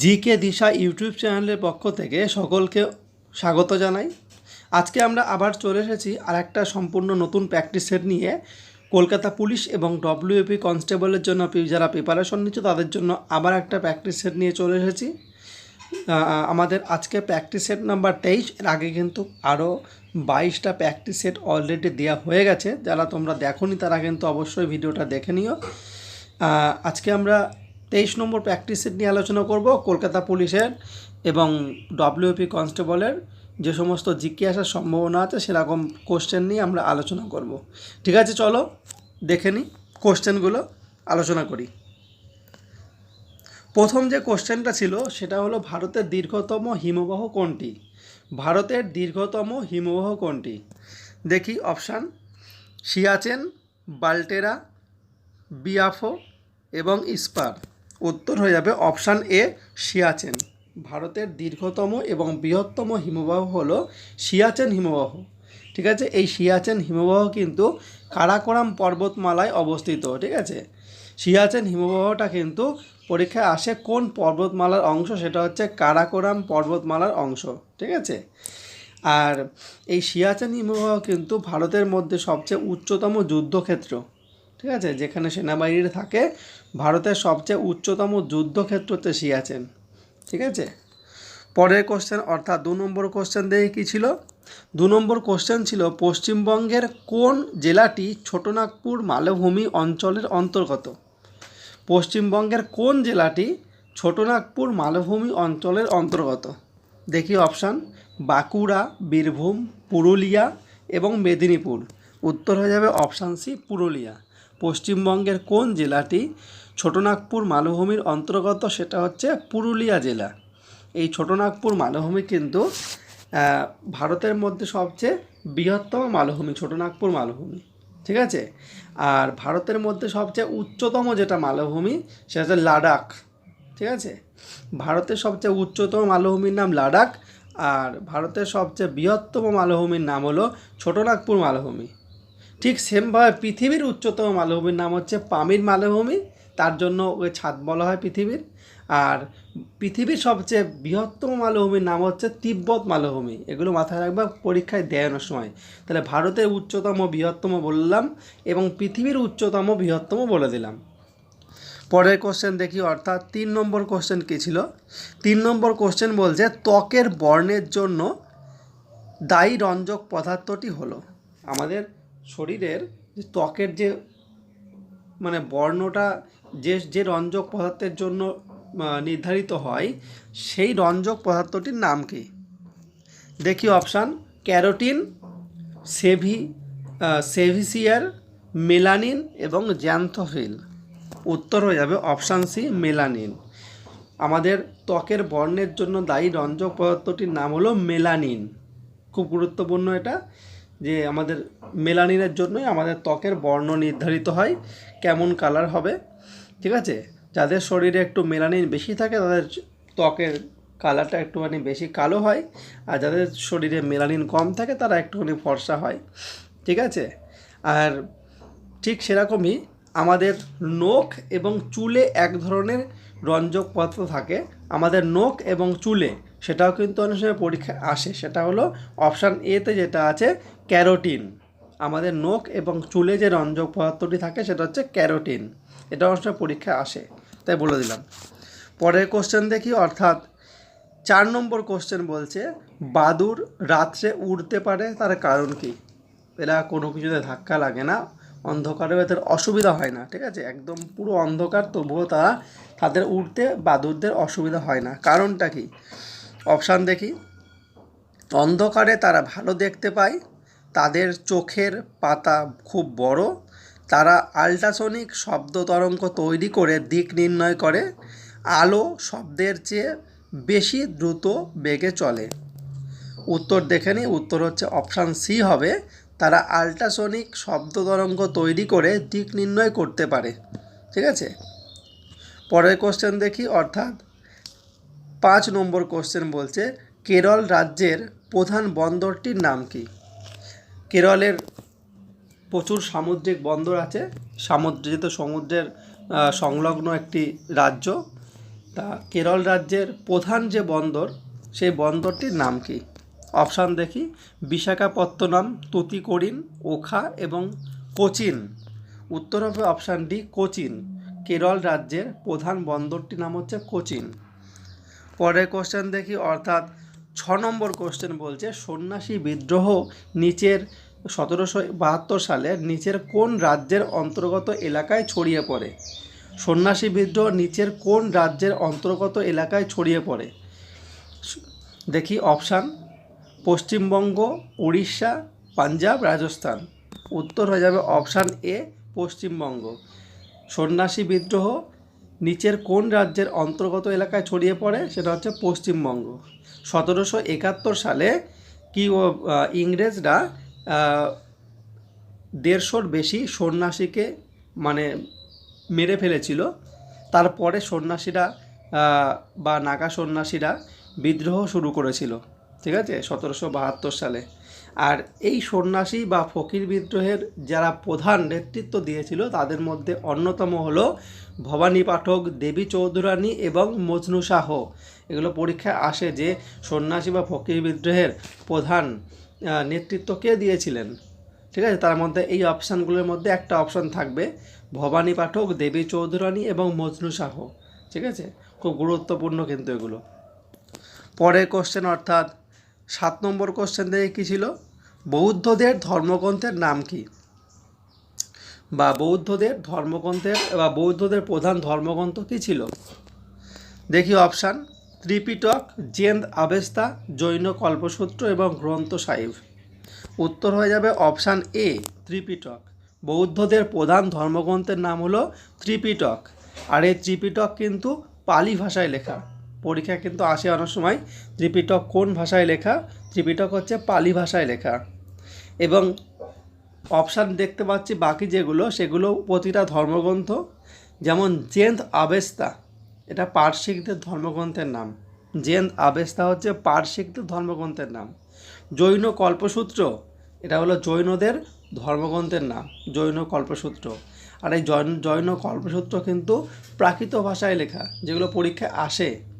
GK দিশা YouTube চ্যানেলের পক্ষ থেকে সকলকে স্বাগত জানাই। আজকে আমরা আবার চলে এসেছি আর একটা সম্পূর্ণ নতুন প্র্যাকটিস সেট নিয়ে। কলকাতা পুলিশ এবং ডব্লিউপি কনস্টেবলের জন্য যারা প্রিপারেশন নিচ্ছে তাদের জন্য আবার একটা প্র্যাকটিস সেট নিয়ে চলে এসেছি। আমাদের আজকে প্র্যাকটিস সেট নাম্বার তেইশ, এর আগে কিন্তু আরও বাইশটা প্র্যাকটিস সেট অলরেডি দেওয়া হয়ে গেছে। যারা তোমরা দেখোনি তারা কিন্তু অবশ্যই ভিডিওটা দেখে নিও। আজকে আমরা তেইশ নম্বর প্র্যাকটিস নিয়ে আলোচনা করব, কলকাতা পুলিশের এবং ডব্লিউপি কনস্টেবলের যে সমস্ত জিকে আসার সম্ভাবনা আছে, সেরকম কোশ্চেন নিয়ে আমরা আলোচনা করব। ঠিক আছে, চলো দেখে নিই কোশ্চেনগুলো আলোচনা করি। প্রথম যে কোশ্চেনটা ছিল, সেটা হলো ভারতের দীর্ঘতম হিমবাহ কোনটি? ভারতের দীর্ঘতম হিমবাহ কোনটি? দেখি অপশান সিয়াচেন, বাল্টেরা, বিয়াফো এবং ইস্পার। উত্তর হয়ে যাবে অপশান এ সিয়াচেন ভারতের দীর্ঘতম এবং বৃহত্তম হিমবাহ হলো সিয়াচেন হিমবাহ। ঠিক আছে? এই সিয়াচেন হিমবাহ কিন্তু কারাকোরাম পর্বতমালায় অবস্থিত, ঠিক আছে? সিয়াচেন হিমবাহটা কিন্তু পরীক্ষায় আসে কোন পর্বতমালার অংশ? সেটা হচ্ছে কারাকোরাম পর্বতমালার অংশ, ঠিক আছে? আর এই সিয়াচেন হিমবাহ কিন্তু ভারতের মধ্যে সবচেয়ে উচ্চতম যুদ্ধক্ষেত্র। ঠিক আছে? যেখানে সেনাবাহিনী থাকে, ভারতের সবচেয়ে উচ্চতম যুদ্ধক্ষেত্র হচ্ছে সিয়াচেন ঠিক আছে? পরের কোশ্চেন অর্থাৎ দু নম্বর কোশ্চেন দেখে কী ছিল? দু নম্বর কোশ্চেন ছিল, পশ্চিমবঙ্গের কোন জেলাটি ছোটনাগপুর মালভূমি অঞ্চলের অন্তর্গত? পশ্চিমবঙ্গের কোন জেলাটি ছোটনাগপুর মালভূমি অঞ্চলের অন্তর্গত? দেখি অপশান বাঁকুড়া, বীরভূম, পুরুলিয়া এবং মেদিনীপুর। উত্তর হয়ে যাবে অপশান সি পুরুলিয়া। পশ্চিমবঙ্গের কোন জেলাটি ছোটনাগপুর মালভূমির অন্তর্গত সেটা হচ্ছে পুরুলিয়া জেলা। এই ছোটনাগপুর মালভূমি কিন্তু ভারতের মধ্যে সবচেয়ে বৃহত্তম মালভূমি, ছোটনাগপুর মালভূমি, ঠিক আছে? আর ভারতের মধ্যে সবচেয়ে উচ্চতম যেটা মালভূমি, সেটা হচ্ছে লাদাখ ঠিক আছে? ভারতের সবচেয়ে উচ্চতম মালভূমির নাম লাদাখ আর ভারতের সবচেয়ে বৃহত্তম মালভূমির নাম হলো ছোটনাগপুর মালভূমি। ঠিক সেমভাবে পৃথিবীর উচ্চতম মালভূমির নাম হচ্ছে পামির মালভূমি। তার জন্য ওই ছাদ বলা হয় পৃথিবীর। আর পৃথিবীর সবচেয়ে বৃহত্তম মালভূমির নাম হচ্ছে তিব্বত মালভূমি। এগুলো মাথায় রাখবে, পরীক্ষায় দেয়ানোর সময়। তাহলে ভারতের উচ্চতম, বৃহত্তম বললাম এবং পৃথিবীর উচ্চতম, বৃহত্তম বলে দিলাম। পরের কোশ্চেন দেখি, অর্থাৎ তিন নম্বর কোশ্চেন কী ছিল? তিন নম্বর কোশ্চেন বলছে, ত্বকের বর্ণের জন্য দায়ী রঞ্জক পদার্থটি হলো। আমাদের শরীরের যে ত্বকের যে মানে বর্ণটা যে যে রঞ্জক পদার্থের জন্য নির্ধারিত হয়, সেই রঞ্জক পদার্থটির নাম কি? দেখি অপশান, ক্যারোটিন, সেভি সেভিসিয়ার, মেলানিন এবং জ্যান্থোফিল। উত্তর হয়ে যাবে অপশান সি, মেলানিন। আমাদের ত্বকের বর্ণের জন্য দায়ী রঞ্জক পদার্থটির নাম হলো মেলানিন। খুব গুরুত্বপূর্ণ এটা। যে আমাদের মেলানিনের জন্যই আমাদের ত্বকের বর্ণ নির্ধারিত হয়, কেমন কালার হবে, ঠিক আছে? যাদের শরীরে একটু মেলানিন বেশি থাকে, তাদের ত্বকের কালারটা একটুখানি বেশি কালো হয়, আর যাদের শরীরে মেলানিন কম থাকে, তারা একটুখানি ফর্সা হয়, ঠিক আছে? আর ঠিক সেরকমই আমাদের নখ এবং চুলে এক ধরনের রঞ্জক পদার্থ থাকে। আমাদের নখ এবং চুলে সেটাও কিন্তু অনেক সময় পরীক্ষায় আসে। সেটা হলো অপশান এতে যেটা আছে, ক্যারোটিন। আমাদের নখ এবং চুলে যে রঞ্জক পদার্থটি থাকে, সেটা হচ্ছে ক্যারোটিন। এটা অনেক সময় পরীক্ষায় আসে, তাই বলে দিলাম। পরের কোশ্চেন দেখি, অর্থাৎ চার নম্বর কোশ্চেন বলছে, বাদুর রাত্রে উড়তে পারে, তার কারণ কি? এরা কোনো কিছুতে ধাক্কা লাগে না অন্ধকারে এদের অসুবিধা হয় না, ঠিক আছে? একদম পুরো অন্ধকার, তবুও তারা তাদের উঠতে বাদুরদের অসুবিধা হয় না। কারণটা কি? অপশান দেখি। অন্ধকারে তারা ভালো দেখতে পায়। তাদের চোখের পাতা খুব বড়। তারা আল্ট্রাসনিক শব্দ তরঙ্গ তৈরি করে দিক নির্ণয় করে। আলো শব্দের চেয়ে বেশি দ্রুত বেগে চলে। উত্তর দেখে নিই। উত্তর হচ্ছে অপশান সি হবে। তারা আল্ট্রাসনিক শব্দ তরঙ্গ তৈরি করে দিক নির্ণয় করতে পারে। ঠিক আছে? পরের কোশ্চেন দেখি। অর্থাৎ পাঁচ নম্বর কোশ্চেন বলছে, কেরল রাজ্যের প্রধান বন্দরটির নাম কি? কেরলের প্রচুর সামুদ্রিক বন্দর আছে সামুদ্র যেহেতু সমুদ্রের সংলগ্ন একটি রাজ্য। তা কেরল রাজ্যের প্রধান যে বন্দর, সেই বন্দরটির নাম কি? অপশান দেখি, বিশাখাপত্তনম, তুতিকোরিন, ওখা এবং কোচিন। উত্তর হবে অপশান ডি, কোচিন। কেরল রাজ্যের প্রধান বন্দরটির নাম হচ্ছে কোচিন। পরের কোশ্চেন দেখি, অর্থাৎ ছ নম্বর কোশ্চেন বলছে, সন্ন্যাসী বিদ্রোহ নিচের সতেরোশো বাহাত্তর সালে নিচের কোন রাজ্যের অন্তর্গত এলাকায় ছড়িয়ে পড়ে? সন্ন্যাসী বিদ্রোহ নিচের কোন রাজ্যের অন্তর্গত এলাকায় ছড়িয়ে পড়ে? দেখি অপশান পশ্চিমবঙ্গ, উড়িষ্যা, পাঞ্জাব, রাজস্থান। উত্তর হয়ে যাবে অপশান এ পশ্চিমবঙ্গ। সন্ন্যাসী বিদ্রোহ নিচের কোন রাজ্যের অন্তর্গত এলাকায় ছড়িয়ে পড়ে সেটা হচ্ছে পশ্চিমবঙ্গ। সতেরোশো একাত্তর সালে কি ও ইংরেজরা দেড়শোর বেশি সন্ন্যাসীকে মানে মেরে ফেলেছিল। তারপরে সন্ন্যাসীরা বা নাগা সন্ন্যাসীরা বিদ্রোহ শুরু করেছিল। ঠিক আছে? সতেরোশো বাহাত্তর সালে। আর এই সন্ন্যাসী বা ফকির বিদ্রোহের যারা প্রধান নেতৃত্ব দিয়েছিল, তাদের মধ্যে অন্যতম হলো ভবানী পাঠক, দেবী চৌধুরানী এবং মজনু শাহ। এগুলো পরীক্ষায় আসে যে সন্ন্যাসী বা ফকির বিদ্রোহের প্রধান নেতৃত্ব কে দিয়েছিলেন। ঠিক আছে? তার মধ্যে এই অপশানগুলোর মধ্যে একটা অপশান থাকবে, ভবানী পাঠক, দেবী চৌধুরানী এবং মজনু শাহ। ঠিক আছে? খুব গুরুত্বপূর্ণ কিন্তু এগুলো। পরের কোশ্চেন অর্থাৎ সাত নম্বর কোশ্চেন থেকে কী ছিল? বৌদ্ধদের ধর্মগ্রন্থের নাম কি? বা বৌদ্ধদের ধর্মগ্রন্থের, বা বৌদ্ধদের প্রধান ধর্মগ্রন্থ কী ছিল? দেখি option Tripitaka Zend Avesta, Jain Kalpasutra এবং গ্রন্থ সাহিব উত্তর হয়ে যাবে অপশান এ ত্রিপিটক। বৌদ্ধদের প্রধান ধর্মগ্রন্থের নাম হলো ত্রিপিটক। আর এই ত্রিপিটক কিন্তু পালি ভাষায় লেখা। পরীক্ষা কিন্তু আসে অনেক সময় ত্রিপিটক কোন ভাষায় লেখা? ত্রিপিটক হচ্ছে পালি ভাষায় লেখা। এবং অপশান দেখতে পাচ্ছি বাকি যেগুলো, সেগুলো প্রতিটা ধর্মগ্রন্থ। যেমন জেন্দ আবেস্তা, এটা পার্শ্বিকদের ধর্মগ্রন্থের নাম। জেন্দ আবেস্তা হচ্ছে পার্শ্বিকদের ধর্মগ্রন্থের নাম। জৈন কল্পসূত্র, এটা হলো জৈনদের ধর্মগ্রন্থের নাম, জৈন কল্পসূত্র। আর এই জৈন জৈন কল্পসূত্র কিন্তু প্রাকৃত ভাষায় লেখা, যেগুলো পরীক্ষায় আসে।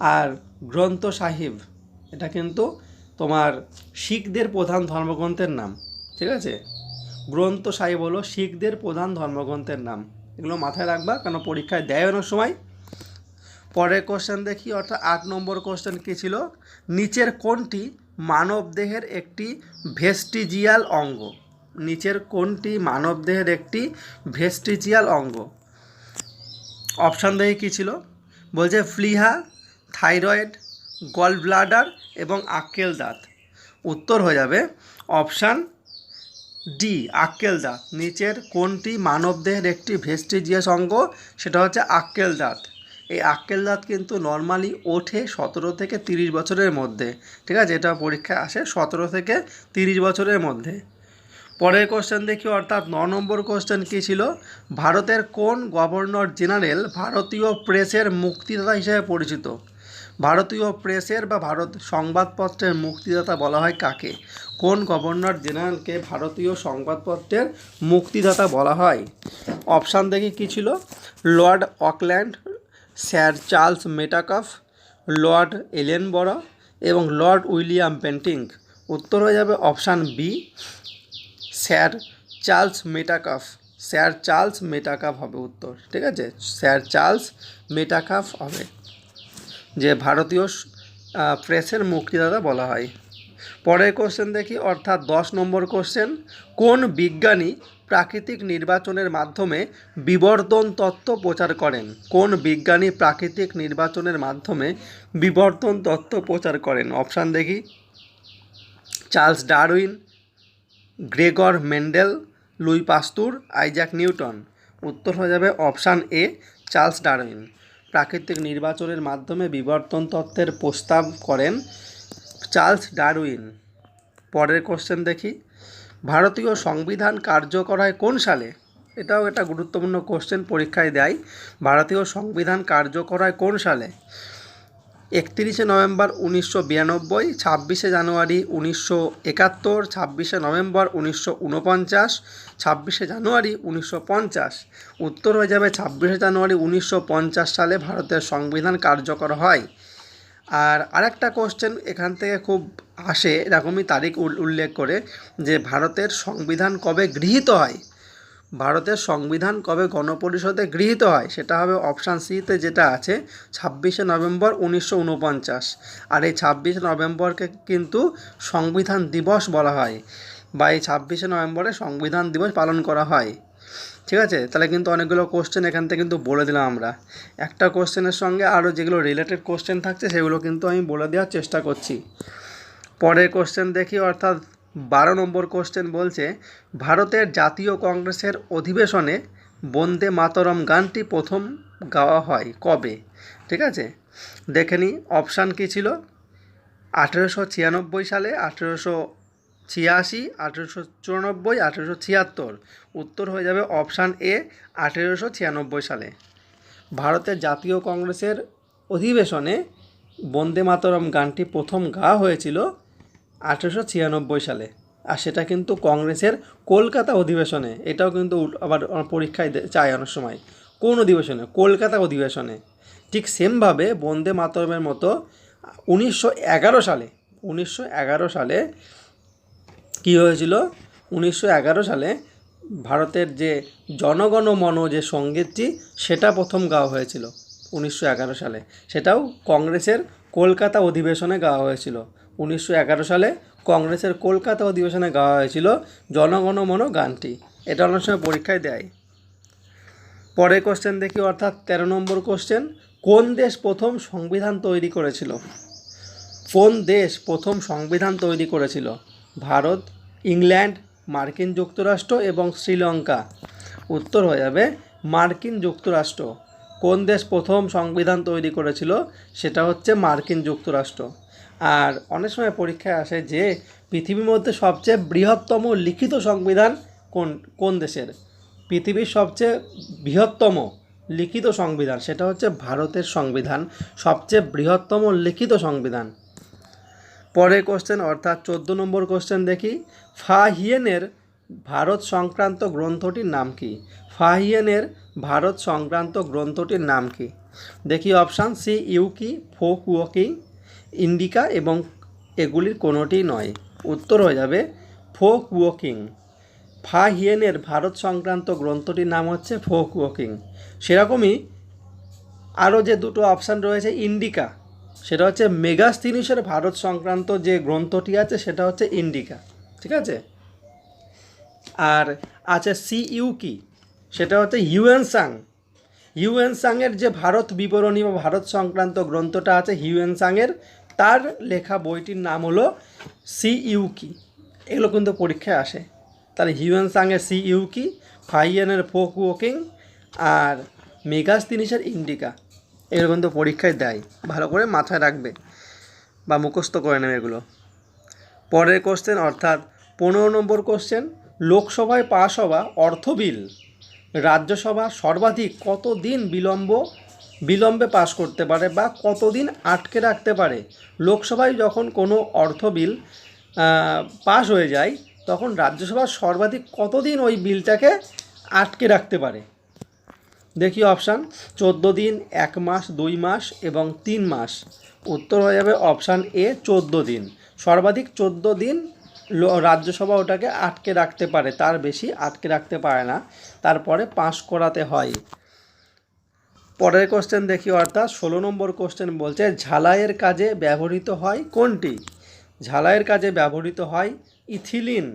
আর গ্রন্থ সাহিব, এটা কিন্তু তোমার শিখদের প্রধান ধর্মগ্রন্থের নাম, ঠিক আছে? গ্রন্থ সাহিব হলো শিখদের প্রধান ধর্মগ্রন্থের নাম। এগুলো মাথায় রাখবা, কেন পরীক্ষায় দেয় অনেক সময়। পরের কোশ্চেন দেখি, অর্থাৎ আট নম্বর কোশ্চেন কী ছিল? নিচের কোনটি মানবদেহের একটি ভেস্টিজিয়াল অঙ্গ? নিচের কোনটি মানবদেহের একটি ভেস্টিজিয়াল অঙ্গ? অপশান দেখে কী ছিল? বলছে ফ্লিহা থাইরয়েড গল ব্লাডার এবং আক্কেল দাঁত। উত্তর হয়ে যাবে অপশান ডি, আক্কেল দাঁত। নিচের কোনটি মানবদেহের একটি ভেস্টিজিয়াস অঙ্গ? সেটা হচ্ছে আক্কেল দাঁত। এই আক্কেল দাঁত কিন্তু নর্মালি ওঠে সতেরো থেকে তিরিশ বছরের মধ্যে। ঠিক আছে? এটা পরীক্ষায় আসে সতেরো থেকে তিরিশ বছরের মধ্যে। পরের কোশ্চেন দেখি, অর্থাৎ ন নম্বর কোশ্চেন কী ছিল? ভারতের কোন গভর্নর জেনারেল ভারতীয় প্রেসের মুক্তিদাতা হিসেবে পরিচিত? ভারতীয় প্রেসের বা ভারত সংবাদপত্রের মুক্তিদাতা বলা হয় কাকে? কোন গভর্নর জেনারেলকে ভারতীয় সংবাদপত্রের মুক্তিদাতা বলা হয়? অপশান দেখি কী ছিল? Lord Auckland, sir Charles Metcalfe, lord Ellenborough এবং লর্ড উইলিয়াম পেন্টিং উত্তর হয়ে যাবে option B, sir Charles Metcalfe. Sir Charles Metcalfe হবে উত্তর, ঠিক আছে? স্যার চার্লস মেটাকাফ হবে। যে ভারতীয় প্রেসের মুক্তিদাতা বলা হয়। পরের কোশ্চেন দেখি, অর্থাৎ দশ নম্বর কোশ্চেন কোন বিজ্ঞানী প্রাকৃতিক নির্বাচনের মাধ্যমে বিবর্তন তত্ত্ব প্রচার করেন? কোন বিজ্ঞানী প্রাকৃতিক নির্বাচনের মাধ্যমে বিবর্তন তত্ত্ব প্রচার করেন? অপশান দেখি, Charles Darwin, Gregor Mendel, Louis Pasteur Isaac Newton. উত্তর হয়ে যাবে অপশান এ চার্লস ডারউইন। প্রাকৃতিক নির্বাচনের মাধ্যমে বিবর্তন তত্ত্বের প্রস্তাব করেন চার্লস ডারউইন। পরের কোশ্চেন দেখি। ভারতীয় সংবিধান কার্যকর হয় কোন সালে? এটাও একটা গুরুত্বপূর্ণ কোশ্চেন পরীক্ষায় দেয়। ভারতীয় সংবিধান কার্যকর হয় কোন সালে? একত্রিশে নভেম্বর উনিশশো বিরানব্বই, ছাব্বিশে জানুয়ারি উনিশশো একাত্তর, ছাব্বিশে নভেম্বর উনিশশো উনপঞ্চাশ ছাব্বিশে জানুয়ারি উনিশশো পঞ্চাশ। উত্তর হয়ে যাবে ছাব্বিশে জানুয়ারি উনিশশো পঞ্চাশ সালে ভারতের সংবিধান কার্যকর হয়। আর আরেকটা কোশ্চেন এখান থেকে খুব আসে, এরকমই তারিখ উল- উল্লেখ করে যে ভারতের সংবিধান কবে গৃহীত হয়? ভারতের সংবিধান কবে গণপরিষদে গৃহীত হয় সেটা হবে অপশান সিতে যেটা আছে, ছাব্বিশে নভেম্বর উনিশশো উনপঞ্চাশ আর এই ছাব্বিশে নভেম্বরকে কিন্তু সংবিধান দিবস বলা হয় বা এই ছাব্বিশে নভেম্বরে সংবিধান দিবস পালন করা হয়। ঠিক আছে? তাহলে কিন্তু অনেকগুলো কোশ্চেন এখান থেকে কিন্তু বলে দিলাম আমরা। একটা কোশ্চেনের সঙ্গে আরও যেগুলো রিলেটেড কোশ্চেন থাকছে সেগুলো কিন্তু আমি বলে দেওয়ার চেষ্টা করছি। পরের কোশ্চেন দেখি, অর্থাৎ বারো নম্বর কোশ্চেন বলছে, ভারতের জাতীয় কংগ্রেসের অধিবেশনে বন্দে মাতরম গানটি প্রথম গাওয়া হয় কবে? ঠিক আছে? দেখে নিই অপশান কী ছিল? আঠেরোশো ছিয়ানব্বই সালে আঠেরোশো ছিয়াশি, আঠেরোশো চুরানব্বই, আঠেরোশো ছিয়াত্তর। উত্তর হয়ে যাবে অপশান এ আঠেরোশো ছিয়ানব্বই সালে। ভারতের জাতীয় কংগ্রেসের অধিবেশনে বন্দে মাতরম গানটি প্রথম গাওয়া হয়েছিল আঠেরোশো ছিয়ানব্বই সালে। আর সেটা কিন্তু কংগ্রেসের কলকাতা অধিবেশনে। এটাও কিন্তু আবার পরীক্ষায় চায় অনেক সময়। কোন অধিবেশনে? কলকাতা অধিবেশনে। ঠিক সেমভাবে বন্দে মাতরমের মতো উনিশশো এগারো সালে, উনিশশো এগারো সালে কী হয়েছিল? উনিশশো এগারো সালে ভারতের যে জনগণ মন যে সঙ্গীতটি, সেটা প্রথম গাওয়া হয়েছিল। উনিশশো এগারো সালে। সেটাও কংগ্রেসের কলকাতা অধিবেশনে গাওয়া হয়েছিল। উনিশশো এগারো সালে কংগ্রেসের কলকাতা অধিবেশনে গাওয়া হয়েছিল জনগণ মন গানটি। এটা অনেক সময় পরীক্ষায় দেয়। পরের কোশ্চেন দেখি, অর্থাৎ তেরো নম্বর কোশ্চেন কোন দেশ প্রথম সংবিধান তৈরি করেছিল? কোন দেশ প্রথম সংবিধান তৈরি করেছিল? ভারত, ইংল্যান্ড, মার্কিন যুক্তরাষ্ট্র এবং শ্রীলঙ্কা। উত্তর হয়ে যাবে মার্কিন যুক্তরাষ্ট্র। কোন দেশ প্রথম সংবিধান তৈরি করেছিল? সেটা হচ্ছে মার্কিন যুক্তরাষ্ট্র। আর অনেক সময় পরীক্ষায় আসে যে পৃথিবীর মধ্যে সবচেয়ে বৃহত্তম লিখিত সংবিধান কোন কোন দেশের? পৃথিবীর সবচেয়ে বৃহত্তম লিখিত সংবিধান, সেটা হচ্ছে ভারতের সংবিধান, সবচেয়ে বৃহত্তম লিখিত সংবিধান। পরের কোশ্চেন অর্থাৎ চোদ্দ নম্বর কোশ্চেন দেখি। ফাহিয়েনের ভারত সংক্রান্ত গ্রন্থটির নাম কি? ফাহিয়েনের ভারত সংক্রান্ত গ্রন্থটির নাম কি? দেখি অপশান সি ইউকি ওয়াকিং ইন্ডিকা এবং এগুলির কোনোটিই নয়। উত্তর হয়ে যাবে ফোক ওয়াকিং। ফাহিয়েনের ভারত সংক্রান্ত গ্রন্থটির নাম হচ্ছে ফোক ওয়াকিং। সেরকমই আরও যে দুটো অপশান রয়েছে, ইন্ডিকা, সেটা হচ্ছে মেগাস্থিনিসের ভারত সংক্রান্ত যে গ্রন্থটি আছে, সেটা হচ্ছে ইন্ডিকা। ঠিক আছে? আর আছে সি ইউ কি সেটা হচ্ছে হিউয়েন সাং সাংয়ের যে ভারত বিবরণী বা ভারত সংক্রান্ত গ্রন্থটা আছে হিউয়েন সাংয়ের তার লেখা বইটির নাম হলো সি ইউ কি। এগুলো কিন্তু পরীক্ষায় আসে। তাহলে হিউয়েন সাংয়ের সি ইউ কি, ফাইয়ানের ফোক ওয়াকিং আর মেগাস্থিনিসের ইন্ডিকা। এগুলো কিন্তু পরীক্ষায় দেয়। ভালো করে মাথায় রাখবে বা মুখস্থ করে নেবে এগুলো। পরের কোশ্চেন অর্থাৎ পনেরো নম্বর কোশ্চেন লোকসভায় পাশ হওয়া অর্থ বিল রাজ্যসভা সর্বাধিক কত দিন বিলম্ব বিলম্বে পাশ করতে পারে বা কতদিন আটকে রাখতে পারে। লোকসভায় যখন কোনো অর্থ বিল পাশ হয়ে যায়, তখন রাজ্যসভা সর্বাধিক কতদিন ওই বিলটাকে আটকে রাখতে পারে? দেখি অপশান। চোদ্দ দিন, এক মাস, দুই মাস এবং তিন মাস। উত্তর হয়ে যাবে অপশান এ, চোদ্দ দিন। সর্বাধিক চোদ্দ দিন রাজ্যসভা ওটাকে আটকে রাখতে পারে। তার বেশি আটকে রাখতে পারে না। তারপরে পাশ করাতে হয়। পরের কোশ্চেন দেখি অর্থাৎ ষোলো নম্বর কোশ্চেন বলছে, ঝালাইয়ের কাজে ব্যবহৃত হয় কোনটি? ঝালাইয়ের কাজে ব্যবহৃত হয় ইথিলিন,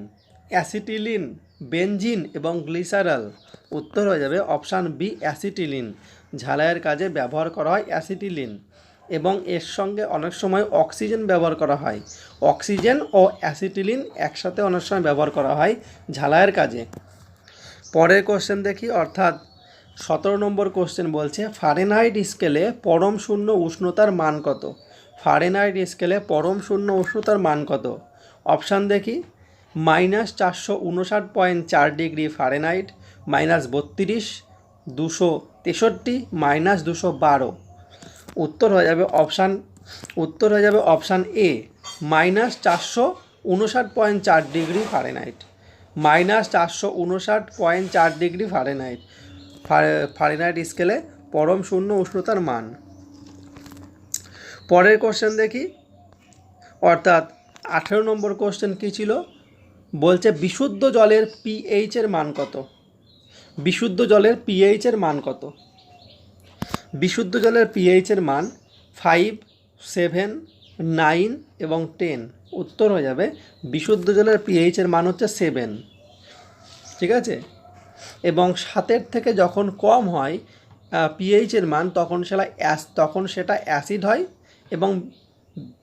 অ্যাসিটিলিন, বেনজিন এবং গ্লিসারাল। উত্তর হয়ে যাবে অপশান বি, অ্যাসিটিলিন। ঝালাইয়ের কাজে ব্যবহার করা হয় অ্যাসিটিলিন এবং এর সঙ্গে অনেক সময় অক্সিজেন ব্যবহার করা হয়। অক্সিজেন ও অ্যাসিটিলিন একসাথে অনেক সময় ব্যবহার করা হয় ঝালাইয়ের কাজে। পরের কোশ্চেন দেখি, অর্থাৎ সতেরো নম্বর কোশ্চেন বলছে ফারেনহাইট স্কেলে পরম শূন্য উষ্ণতার মান কত? ফারেনহাইট স্কেলে পরম শূন্য উষ্ণতার মান কত? অপশান দেখি মাইনাস চারশো উনষাট পয়েন্ট চার ডিগ্রি ফারেনহাইট মাইনাস বত্রিশ, দুশো তেষট্টি মাইনাস দুশো বারো। উত্তর হয়ে যাবে অপশান উত্তর হয়ে যাবে অপশান এ মাইনাস চারশো উনষাট পয়েন্ট চার ডিগ্রি ফারেনহাইট মাইনাস চারশো উনষাট পয়েন্ট চার ডিগ্রি ফারেনহাইট ফারেনহাইট স্কেলে পরম শূন্য উষ্ণতার মান। পরের কোশ্চেন দেখি। অর্থাৎ আঠেরো নম্বর কোশ্চেন কী ছিল? বলছে বিশুদ্ধ জলের পিএইচের মান কত? বিশুদ্ধ জলের পিএইচের মান কত? বিশুদ্ধ জলের পিএইচের মান ফাইভ সেভেন নাইন এবং টেন উত্তর হয়ে যাবে, বিশুদ্ধ জলের পিএইচের মান হচ্ছে সেভেন ঠিক আছে? এবং সাতের থেকে যখন কম হয় পিএইচের মান তখন সেটা অ্যাস, তখন সেটা অ্যাসিড হয় এবং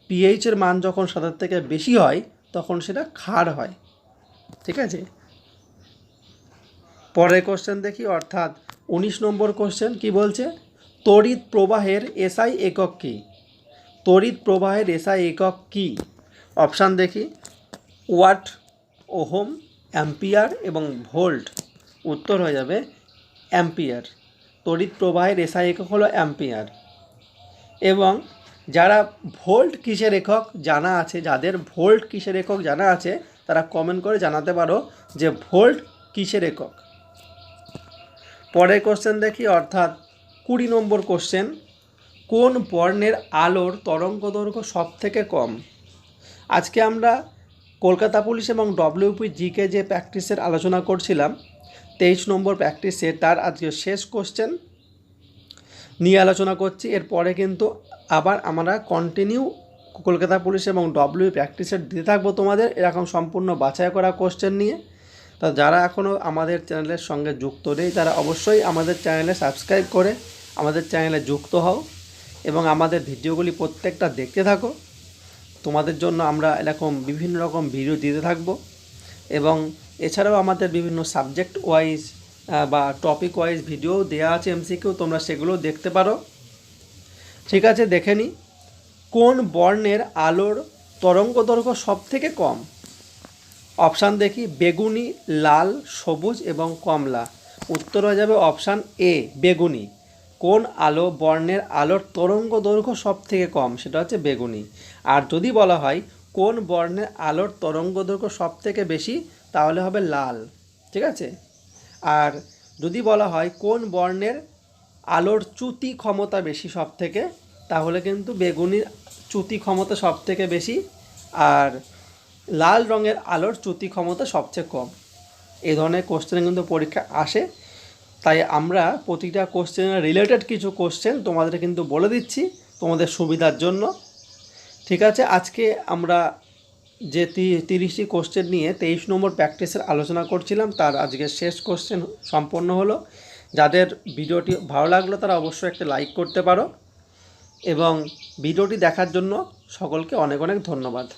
পিএইচের মান যখন সাতের থেকে বেশি হয়, তখন সেটা ক্ষার হয়। ঠিক আছে? পরের কোশ্চেন দেখি, অর্থাৎ উনিশ নম্বর কোশ্চেন কি বলছে? তড়িৎ প্রবাহের এসআই একক কী? তড়িৎ প্রবাহের এসআই একক কী? অপশান দেখি, ওয়াট, ওহম, অ্যাম্পিয়ার এবং ভোল্ট। উত্তর হয়ে যাবে অ্যাম্পিয়ার। তড়িৎ প্রবাহের এসআই একক হলো অ্যাম্পিয়ার। এবং যারা ভোল্ট কিসের একক জানা আছে, যাদের ভোল্ট কিসের একক জানা আছে, তারা কমেন্ট করে জানাতে পারো যে ভোল্ট কিসের একক। পরের কোশ্চেন দেখি, অর্থাৎ কুড়ি নম্বর কোশ্চেন কোন বর্ণের আলোর তরঙ্গ দৈর্ঘ্য সব থেকে কম? আজকে আমরা কলকাতা পুলিশ এবং ডব্লিউপি জিকে যে প্র্যাকটিসের আলোচনা করছিলাম তেইশ নম্বর প্র্যাকটিসে তার আজকে শেষ কোশ্চেন নিয়ে আলোচনা করছি। এরপরে কিন্তু আবার আমরা কন্টিনিউ কলকাতা পুলিশ এবং ডব্লিউ প্র্যাকটিসের দিতে থাকব তোমাদের। এরকম সম্পূর্ণ বাছাই করা কোশ্চেন নিয়ে। তা যারা এখনও আমাদের চ্যানেলের সঙ্গে যুক্ত নেই, তারা অবশ্যই আমাদের চ্যানেলে সাবস্ক্রাইব করে আমাদের চ্যানেলে যুক্ত হও এবং আমাদের ভিডিওগুলি প্রত্যেকটা দেখতে থাকো। তোমাদের জন্য আমরা এরকম বিভিন্ন রকম ভিডিও দিতে থাকব এবং এছাড়াও আমাদের বিভিন্ন সাবজেক্ট ওয়াইজ বা টপিক ওয়াইজ ভিডিও দেওয়া আছে এমসিকিউ তোমরা সেগুলো দেখতে পারো। ঠিক আছে, দেখে নিই কোন বর্ণের আলোর তরঙ্গ দৈর্ঘ্য সব থেকে কম? অপশান দেখি, বেগুনি, লাল, সবুজ এবং কমলা। উত্তর হয়ে যাবে অপশান এ বেগুনি। কোন আলো বর্ণের আলোর তরঙ্গ দৈর্ঘ্য সব থেকে কম? সেটা হচ্ছে বেগুনি। আর যদি বলা হয়, কোন বর্ণের আলোর তরঙ্গ দৈর্ঘ্য সব থেকে বেশি তাহলে হবে লাল, ঠিক আছে? আর যদি বলা হয় কোন বর্ণের আলোর চ্যুতি ক্ষমতা বেশি সব থেকে তাহলে কিন্তু বেগুনির চ্যুতি ক্ষমতা সব থেকে বেশি, আর লাল রঙের আলোর চ্যুতি ক্ষমতা সবচেয়ে কম। এই ধরনের কোশ্চেন কিন্তু পরীক্ষা আসে। তাই আমরা প্রতিটা কোশ্চেনের রিলেটেড কিছু কোশ্চেন তোমাদের কিন্তু বলে দিচ্ছি তোমাদের সুবিধার জন্য। ঠিক আছে? আজকে আমরা যে তিরিশটি কোশ্চেন নিয়ে তেইশ নম্বর প্র্যাকটিসের আলোচনা করছিলাম, তার আজকে শেষ কোশ্চেন সম্পন্ন হলো। যাদের ভিডিওটি ভালো লাগল, তারা অবশ্যই একটা লাইক করতে পারো। এবং ভিডিওটি দেখার জন্য সকলকে অনেক অনেক ধন্যবাদ।